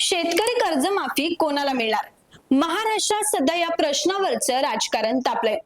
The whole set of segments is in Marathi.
शेतकरी कर्जमाफी कोणाला मिळणार? महाराष्ट्रात सध्या या प्रश्नावरचं राजकारण तापलंय.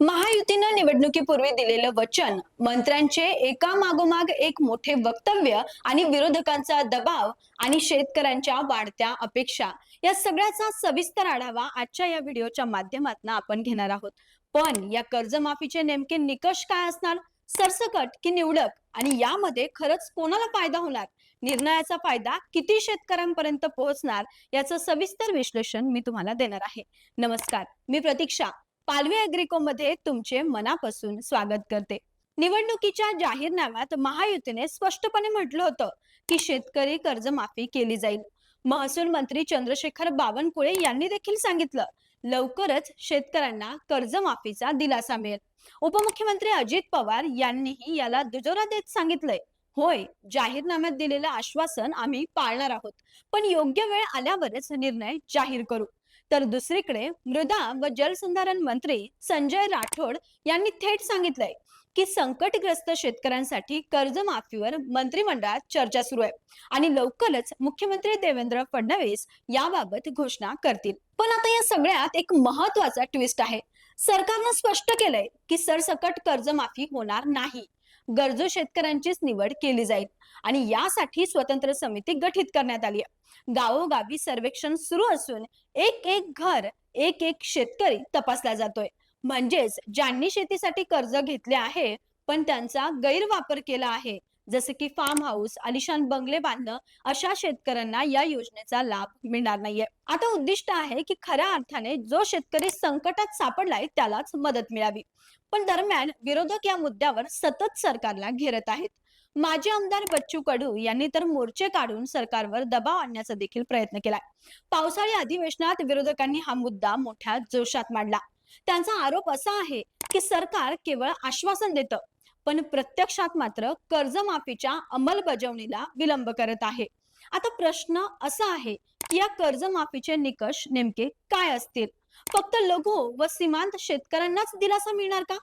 महायुतीनं निवडणुकीपूर्वी दिलेलं वचन मंत्र्यांचे एका मागोमाग एक मोठे वक्तव्य आणि विरोधकांचा दबाव आणि शेतकऱ्यांच्या वाढत्या अपेक्षा या सगळ्याचा सविस्तर आढावा आजच्या या व्हिडिओच्या माध्यमातून आपण घेणार आहोत. पण या कर्जमाफीचे नेमके निकष काय असणार? सरसकट की निवडक? आणि यामध्ये खरंच कोणाला फायदा होणार? निर्णयाचा फायदा किती शेतकऱ्यांपर्यंत पोहोचणार याचं सविस्तर विश्लेषण मी तुम्हाला देणार आहे. नमस्कार मी प्रतीक्षा. पालवी अॅग्रिको मध्ये तुमचे मनापासून स्वागत करते. निवडणुकीच्या जाहीरनाम्यात महायुतीने स्पष्टपणे म्हटलं होतं की शेतकरी कर्जमाफी केली जाईल. महसूल मंत्री चंद्रशेखर बावनकुळे यांनी देखील सांगितलं लवकरच शेतकऱ्यांना कर्जमाफीचा दिलासा मिळेल. उपमुख्यमंत्री अजित पवार यांनीही याला दुजोरा देत सांगितलंय. होय जाहीरनाम्यात दिलेलं आश्वासन आम्ही पाळणार आहोत. पण योग्य वेळ आल्यावरच निर्णय जाहीर करू. तर दुसरीकडे मृदा व जलसंधारण मंत्री संजय राठोड यांनी थेट सांगितलंय की संकटग्रस्त शेतकऱ्यांसाठी कर्जमाफीवर मंत्रिमंडळात चर्चा सुरू आहे आणि लवकरच मुख्यमंत्री देवेंद्र फडणवीस याबाबत घोषणा करतील. पण आता या सगळ्यात एक महत्त्वाचा ट्विस्ट आहे. सरकारनं स्पष्ट केलंय की सरसकट कर्जमाफी होणार नाही. गरजू शेतकऱ्यांचीच निवड केली जाईल. आणि यासाठी स्वतंत्र समिती गठीत करण्यात आली. आहे गावोगावी सर्वेक्षण सुरू असून एक एक घर एक एक शेतकरी तपासला जातोय. म्हणजेच ज्यांनी शेतीसाठी कर्ज घेतले आहे पण त्यांचा गैरवापर केला आहे जसे की फार्म हाऊस आलिशान बंगले बांधणं अशा शेतकऱ्यांना या योजनेचा लाभ मिळणार नाहीये. आता उद्दिष्ट आहे की खऱ्या अर्थाने जो शेतकरी संकटात सापडलाय त्यालाच मदत मिळावी. पण दरम्यान विरोधक या मुद्द्यावर सतत सरकारला घेरत आहेत. माजी आमदार बच्चू कडू यांनी तर मोर्चे काढून सरकारवर दबाव आणण्याचा देखील प्रयत्न केलाय. पावसाळी अधिवेशनात विरोधकांनी हा मुद्दा मोठ्या जोशात मांडला. त्यांचा आरोप असा आहे की सरकार केवळ आश्वासन देतं पण प्रत्यक्षात मात्र कर्जमाफीच्या अंमलबजावणीला विलंब करत आहे. आता प्रश्न असा आहे की या कर्जमाफीचे निकष नेमके काय असतील? फक्त लघु व सीमांत शेतकऱ्यांनाच दिलासा मिळणार का?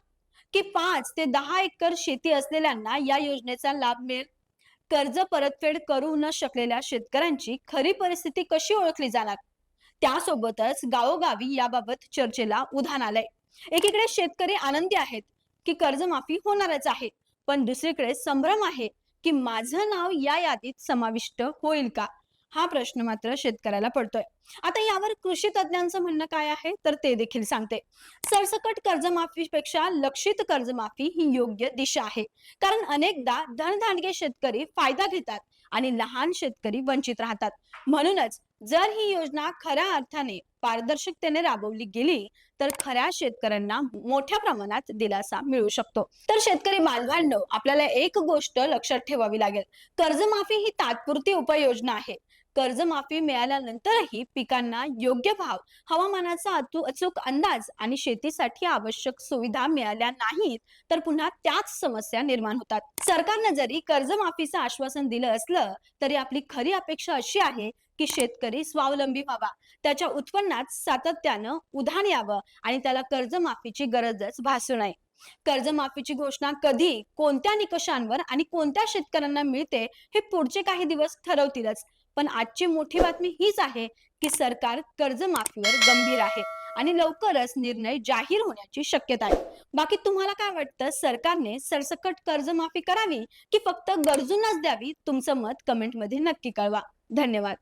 की पाच ते दहा एकर शेती असलेल्यांना या योजनेचा लाभ मिळेल? कर्ज परतफेड करू न शकलेल्या शेतकऱ्यांची खरी परिस्थिती कशी ओळखली जाणार? त्यासोबतच गावोगावी याबाबत चर्चेला उधाण आलंय. एकीकडे शेतकरी आनंदी आहेत की कर्जमाफी होणारच आहे. पण दुसरीकडे संभ्रम आहे की माझं नाव या यादीत समाविष्ट होईल का? हा प्रश्न मात्र शेतकऱ्याला पडतोय. आता यावर कृषी तज्ञांचं म्हणणं काय आहे? तर ते देखील सांगते. सरसकट कर्जमाफीपेक्षा लक्षित कर्जमाफी ही योग्य दिशा आहे. कारण अनेकदा धनधान्य शेतकरी फायदा घेतात आणि लहान शेतकरी वंचित राहतात. म्हणूनच जर ही योजना खऱ्या अर्थाने पारदर्शकतेने राबवली गेली तर खऱ्या शेतकऱ्यांना मोठ्या प्रमाणात दिलासा मिळू शकतो. तर शेतकरी बांधवांनो आपल्याला एक गोष्ट लक्षात ठेवावी लागेल. कर्जमाफी ही तात्पुरती उपाययोजना आहे. कर्जमाफी मिळाल्यानंतरही पिकांना योग्य भाव हवामानाचा अचू- अचूक अंदाज आणि शेतीसाठी आवश्यक सुविधा मिळाल्या नाहीत तर पुन्हा त्याच समस्या निर्माण होतात. सरकारनं जरी कर्जमाफीचं आश्वासन दिलं असलं तरी आपली खरी अपेक्षा अशी आहे की शेतकरी स्वावलंबी व्हावा. त्याच्या उत्पन्नात सातत्यानं उधाण यावं आणि त्याला कर्जमाफीची गरजच भासू नये. कर्जमाफीची घोषणा कधी कोणत्या निकषांवर आणि कोणत्या शेतकऱ्यांना मिळते हे पुढचे काही दिवस ठरवतीलच. पण आजची मोठी बातमी हीच आहे की सरकार कर्जमाफीवर गंभीर आहे आणि लवकरच निर्णय जाहीर होण्याची शक्यता आहे. बाकी तुम्हाला काय वाटतं? सरकारने सरसकट कर्जमाफी करावी की फक्त गरजूंनाच द्यावी? तुमचं मत कमेंटमध्ये नक्की कळवा. धन्यवाद.